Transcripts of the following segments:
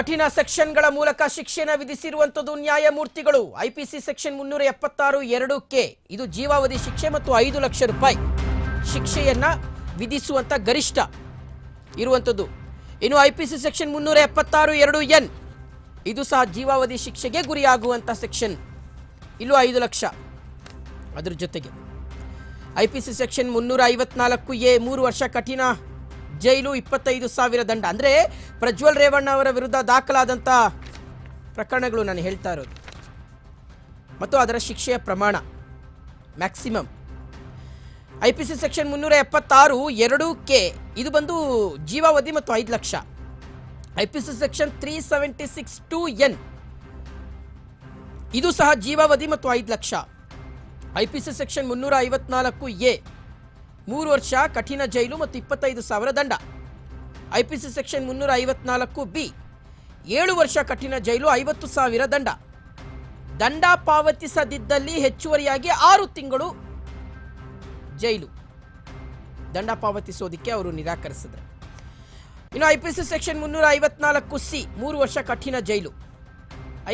ಕಠಿಣ ಸೆಕ್ಷನ್ಗಳ ಮೂಲಕ ಶಿಕ್ಷೆನ ವಿಧಿಸಿರುವಂತದ್ದು ನ್ಯಾಯಮೂರ್ತಿಗಳು. ಐಪಿಸಿ ಸೆಕ್ಷನ್ ಮುನ್ನೂರ ಎಪ್ಪತ್ತಾರು ಎರಡು ಕೆ. ಇದು ಜೀವಾವಧಿ ಶಿಕ್ಷೆ ಮತ್ತು ಐದು ಲಕ್ಷ ರೂಪಾಯಿ. ಶಿಕ್ಷೆಯನ್ನ ವಿಧಿಸುವಂತ ಗರಿಷ್ಠ ಇರುವಂಥದ್ದು. ಇನ್ನು ಐಪಿಸಿ ಸೆಕ್ಷನ್ ಮುನ್ನೂರ ಎಪ್ಪತ್ತಾರು ಎರಡು ಎನ್. ಇದು ಸಹ ಜೀವಾವಧಿ ಶಿಕ್ಷೆಗೆ ಗುರಿಯಾಗುವಂತ ಸೆಕ್ಷನ್. ಇಲ್ಲೂ ಐದು ಲಕ್ಷ. ಅದರ ಜೊತೆಗೆ. ಐಪಿಸಿ ಸೆಕ್ಷನ್ ಮುನ್ನೂರ ಐವತ್ನಾಲ್ಕು ಎ. ಮೂರು ವರ್ಷ ಕಠಿಣ ಜೈಲು ಇಪ್ಪತ್ತೈದು ಸಾವಿರ ದಂಡ. ಅಂದರೆ ಪ್ರಜ್ವಲ್ ರೇವಣ್ಣ ಅವರ ವಿರುದ್ಧ ದಾಖಲಾದಂಥ ಪ್ರಕರಣಗಳು ನಾನು ಹೇಳ್ತಾ ಇರೋದು. ಮತ್ತು ಅದರ ಶಿಕ್ಷೆಯ ಪ್ರಮಾಣ. Maximum. I P C section ಮುನ್ನೂರ ಎಪ್ಪತ್ತಾರು ಎರಡು ಕೆ. ಇದು ಬಂದು ಜೀವಾವಧಿ ಮತ್ತು ಐದು lakh. I P C section three seventy six two N. ಇದು ಸಹ ಜೀವಾವಧಿ ಮತ್ತು ಐದು lakh. I P C section ಮುನ್ನೂರ ಐವತ್ನಾಲ್ಕು ಎ. ಮೂರು ವರ್ಷ, ಕಠಿಣ ಜೈಲು ಮತ್ತು ಇಪ್ಪತ್ತೈದು ಸಾವಿರ ದಂಡ. ಐಪಿಸಿ ಸೆಕ್ಷನ್ ಮುನ್ನೂರ ಐವತ್ನಾಲ್ಕು ಬಿ, ಏಳು ವರ್ಷ, ಕಠಿಣ ಜೈಲು ಐವತ್ತು ಸಾವಿರ ದಂಡ. ದಂಡ ಪಾವತಿಸದಿದ್ದಲ್ಲಿ ಹೆಚ್ಚುವರಿಯಾಗಿ ಆರು ತಿಂಗಳು ಜೈಲು. ದಂಡ ಪಾವತಿಸೋದಕ್ಕೆ ಅವರು ನಿರಾಕರಿಸಿದ್ರು. ಇನ್ನು ಐ ಪಿ ಸಿ ಸೆಕ್ಷನ್ ಮುನ್ನೂರ ಐವತ್ನಾಲ್ಕು ಸಿ, ಮೂರು ವರ್ಷ, ಕಠಿಣ ಜೈಲು.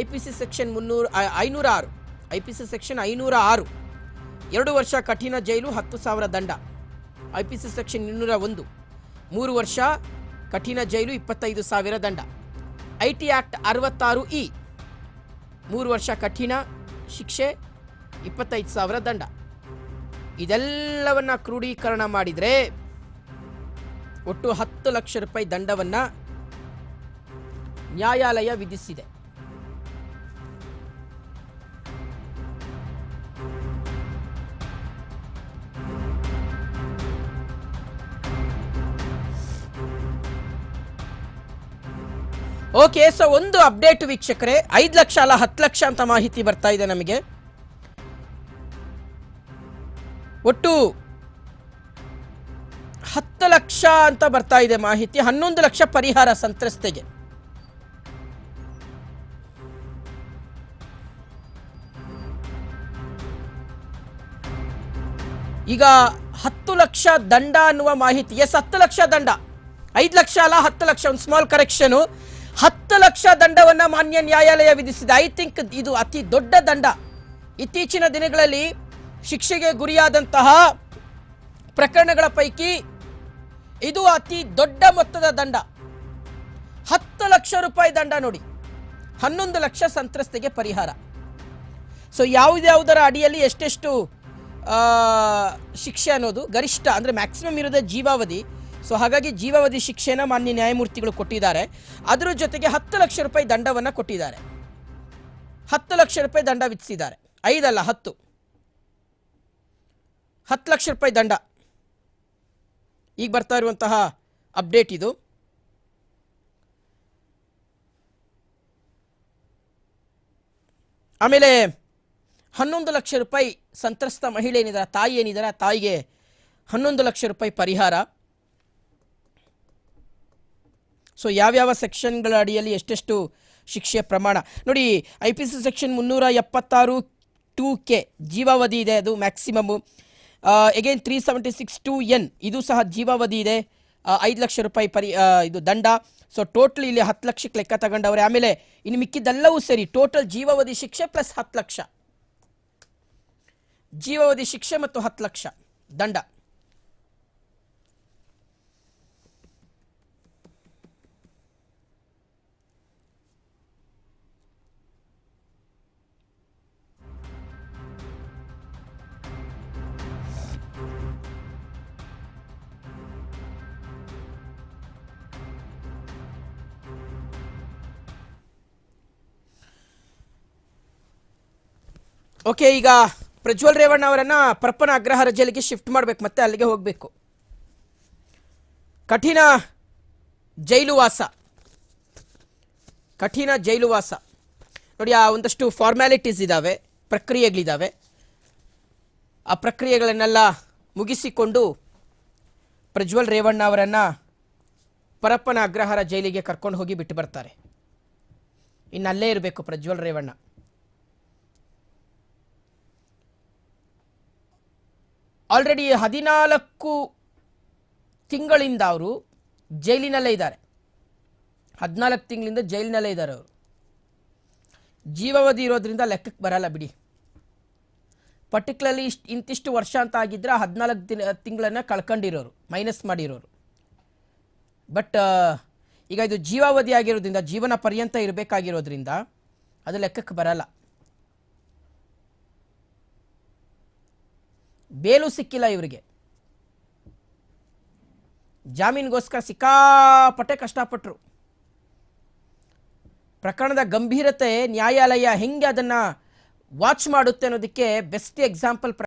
ಐ ಪಿ ಸಿ ಸೆಕ್ಷನ್ ಮುನ್ನೂರ ಐನೂರ ಆರು ಐ ಸೆಕ್ಷನ್ ಐನೂರ ಆರು ಎರಡು ವರ್ಷ, ಕಠಿಣ ಜೈಲು, ಹತ್ತು ಸಾವಿರ ದಂಡ. ಐ ಪಿ ಸಿ ಸೆಕ್ಷನ್ ಇನ್ನೂರ ಒಂದು. ಮೂರು ವರ್ಷ, ಕಠಿಣ ಜೈಲು ಇಪ್ಪತ್ತೈದು ಸಾವಿರ ದಂಡ. ಐ ಟಿ ಆಕ್ಟ್ ಅರವತ್ತಾರು ಇ, ಮೂರು ವರ್ಷ ಕಠಿಣ ಶಿಕ್ಷೆ ಇಪ್ಪತ್ತೈದು ಸಾವಿರ ದಂಡ. ಇದೆಲ್ಲವನ್ನ ಕ್ರೋಢೀಕರಣ ಮಾಡಿದರೆ ಒಟ್ಟು ಹತ್ತು ಲಕ್ಷ ರೂಪಾಯಿ ದಂಡವನ್ನು ನ್ಯಾಯಾಲಯ ವಿಧಿಸಿದೆ. ಓಕೆ ಸೊ ಒಂದು ಅಪ್ಡೇಟ್ ವೀಕ್ಷಕರೇ, ಐದು ಲಕ್ಷ ಅಲ್ಲ, ಹತ್ತು ಲಕ್ಷ ಅಂತ ಮಾಹಿತಿ ಬರ್ತಾ ಇದೆ ನಮಗೆ. ಒಟ್ಟು ಹತ್ತು ಲಕ್ಷ ಅಂತ ಬರ್ತಾ ಇದೆ ಮಾಹಿತಿ, ಹನ್ನೊಂದು ಲಕ್ಷ ಪರಿಹಾರ ಸಂತ್ರಸ್ತೆಗೆ. ಈಗ ಹತ್ತು ಲಕ್ಷ ದಂಡ ಅನ್ನುವ ಮಾಹಿತಿ, ಎಸ್, ಹತ್ತು ಲಕ್ಷ ದಂಡ. ಐದು ಲಕ್ಷ ಅಲ್ಲ, ಹತ್ತು ಲಕ್ಷ, ಒಂದು ಸ್ಮಾಲ್ ಕರೆಕ್ಷನು ಹತ್ತು ಲಕ್ಷ ದಂಡವನ್ನ ಮಾನ್ಯ ನ್ಯಾಯಾಲಯ ವಿಧಿಸಿದೆ. ಐ ಥಿಂಕ್ ಇದು ಅತಿ ದೊಡ್ಡ ದಂಡ. ಇತ್ತೀಚಿನ ದಿನಗಳಲ್ಲಿ ಶಿಕ್ಷೆಗೆ ಗುರಿಯಾದಂತಹ ಪ್ರಕರಣಗಳ ಪೈಕಿ ಇದು ಅತಿ ದೊಡ್ಡ ಮೊತ್ತದ ದಂಡ. ಹತ್ತು ಲಕ್ಷ ರೂಪಾಯಿ ದಂಡ ನೋಡಿ. ಹನ್ನೊಂದು ಲಕ್ಷ ಸಂತ್ರಸ್ತೆಗೆ ಪರಿಹಾರ. ಸೊ ಯಾವುದ್ಯಾವುದರ ಅಡಿಯಲ್ಲಿ ಎಷ್ಟೆಷ್ಟು ಶಿಕ್ಷೆ ಅನ್ನೋದು ಗರಿಷ್ಠ ಅಂದರೆ ಮ್ಯಾಕ್ಸಿಮಮ್ ಇರೋದೇ ಜೀವಾವಧಿ. ಸೊ ಹಾಗಾಗಿ ಜೀವಾವಧಿ ಶಿಕ್ಷೆನ ಮಾನ್ಯ ನ್ಯಾಯಮೂರ್ತಿಗಳು ಕೊಟ್ಟಿದ್ದಾರೆ. ಅದರ ಜೊತೆಗೆ ಹತ್ತು ಲಕ್ಷ ರೂಪಾಯಿ ದಂಡವನ್ನು ಕೊಟ್ಟಿದ್ದಾರೆ. ಹತ್ತು ಲಕ್ಷ ರೂಪಾಯಿ ದಂಡ ವಿಧಿಸಿದ್ದಾರೆ. ಐದಲ್ಲ ಹತ್ತು. ಹತ್ತು ಲಕ್ಷ ರೂಪಾಯಿ ದಂಡ. ಈಗ ಬರ್ತಾ ಇರುವಂತಹ ಅಪ್ಡೇಟ್ ಇದು. ಆಮೇಲೆ ಹನ್ನೊಂದು ಲಕ್ಷ ರೂಪಾಯಿ ಸಂತ್ರಸ್ತ ಮಹಿಳೆ ಏನಿದ್ದಾರೆ ತಾಯಿ ಏನಿದ್ದಾರೆ ತಾಯಿಗೆ ಹನ್ನೊಂದು ಲಕ್ಷ ರೂಪಾಯಿ ಪರಿಹಾರ. ಸೊ ಯಾವ್ಯಾವ ಸೆಕ್ಷನ್ಗಳ ಅಡಿಯಲ್ಲಿ ಎಷ್ಟೆಷ್ಟು ಶಿಕ್ಷೆ ಪ್ರಮಾಣ? ನೋಡಿ ಐ ಪಿ ಸಿ ಸೆಕ್ಷನ್ ಮುನ್ನೂರ ಎಪ್ಪತ್ತಾರು ಟೂ ಕೆ ಜೀವಾವಧಿ ಇದೆ, ಅದು maximum again three seventy six two N ಇದು ಸಹ ಜೀವಾವಧಿ ಇದೆ. ಐದು ಲಕ್ಷ ರೂಪಾಯಿ ಪರಿ ಇದು ದಂಡ. ಸೊ ಟೋಟಲ್ ಇಲ್ಲಿ ಹತ್ತು ಲಕ್ಷಕ್ಕೆ ಲೆಕ್ಕ ತಗೊಂಡವ್ರೆ. ಆಮೇಲೆ, ಇನ್ನು ಮಿಕ್ಕಿದ್ದೆಲ್ಲವೂ ಸರಿ ಟೋಟಲ್ ಜೀವಾವಧಿ ಶಿಕ್ಷೆ ಪ್ಲಸ್ ಹತ್ತು ಲಕ್ಷ. ಜೀವಾವಧಿ ಶಿಕ್ಷೆ ಮತ್ತು ಹತ್ತು ಲಕ್ಷ ದಂಡ. ಓಕೆ ಈಗ ಪ್ರಜ್ವಲ್ ರೇವಣ್ಣ ಅವರನ್ನ ಪರಪ್ಪನ ಅಗ್ರಹಾರ ಜೈಲಿಗೆ ಶಿಫ್ಟ್ ಮಾಡಬೇಕು, ಮತ್ತೆ ಅಲ್ಲಿಗೆ ಹೋಗಬೇಕು. ಕಠಿಣ ಜೈಲುವಾಸ ಕಠಿಣ ಜೈಲುವಾಸ ನೋಡಿ, ಆ ಒಂದಷ್ಟು ಫಾರ್ಮ್ಯಾಲಿಟೀಸ್ ಇದ್ದಾವೆ ಪ್ರಕ್ರಿಯೆಗಳಿದ್ದಾವೆ ಆ ಪ್ರಕ್ರಿಯೆಗಳನ್ನೆಲ್ಲ ಮುಗಿಸಿಕೊಂಡು ಪ್ರಜ್ವಲ್ ರೇವಣ್ಣ ಅವರನ್ನು ಪರಪ್ಪನ ಅಗ್ರಹಾರ ಜೈಲಿಗೆ ಕರ್ಕೊಂಡು ಹೋಗಿ ಬಿಟ್ಟು ಬರ್ತಾರೆ. ಇನ್ನಲ್ಲೇ ಇರಬೇಕು ಪ್ರಜ್ವಲ್ ರೇವಣ್ಣ. ಆಲ್ರೆಡಿ ಹದಿನಾಲ್ಕು ತಿಂಗಳಿಂದ ಅವರು ಜೈಲಿನಲ್ಲೇ ಇದ್ದಾರೆ. ಹದಿನಾಲ್ಕು ತಿಂಗಳಿಂದ ಜೈಲಿನಲ್ಲೇ ಇದ್ದಾರೆ ಅವರು. ಜೀವಾವಧಿ ಇರೋದ್ರಿಂದ ಲೆಕ್ಕಕ್ಕೆ ಬರಲ್ಲ ಬಿಡಿ. ಪರ್ಟಿಕ್ಯುಲರ್ಲಿ ಇಷ್ಟು ಇಂತಿಷ್ಟು ವರ್ಷ ಅಂತ ಆಗಿದ್ರೆ ಹದಿನಾಲ್ಕು ದಿನ ತಿಂಗಳನ್ನು ಕಳ್ಕೊಂಡಿರೋರು, ಮೈನಸ್ ಮಾಡಿರೋರು. ಬಟ್ ಈಗ ಇದು ಜೀವಾವಧಿ ಆಗಿರೋದ್ರಿಂದ, ಜೀವನ ಪರ್ಯಂತ ಇರಬೇಕಾಗಿರೋದ್ರಿಂದ ಅದು ಲೆಕ್ಕಕ್ಕೆ ಬರಲ್ಲ. ಬೇಲು ಸಿಕ್ಕಿಲ್ಲ ಇವರಿಗೆ. ಜಾಮೀನಿಗೋಸ್ಕರ ಸಿಕ್ಕಾಪಟ್ಟೆ ಕಷ್ಟಪಟ್ಟರು ಪ್ರಕರಣದ ಗಂಭೀರತೆ ನ್ಯಾಯಾಲಯ ಹೆಂಗೆ ಅದನ್ನು ವಾಚ್ ಮಾಡುತ್ತೆ ಅನ್ನೋದಕ್ಕೆ ಬೆಸ್ಟ್ ಎಕ್ಸಾಂಪಲ್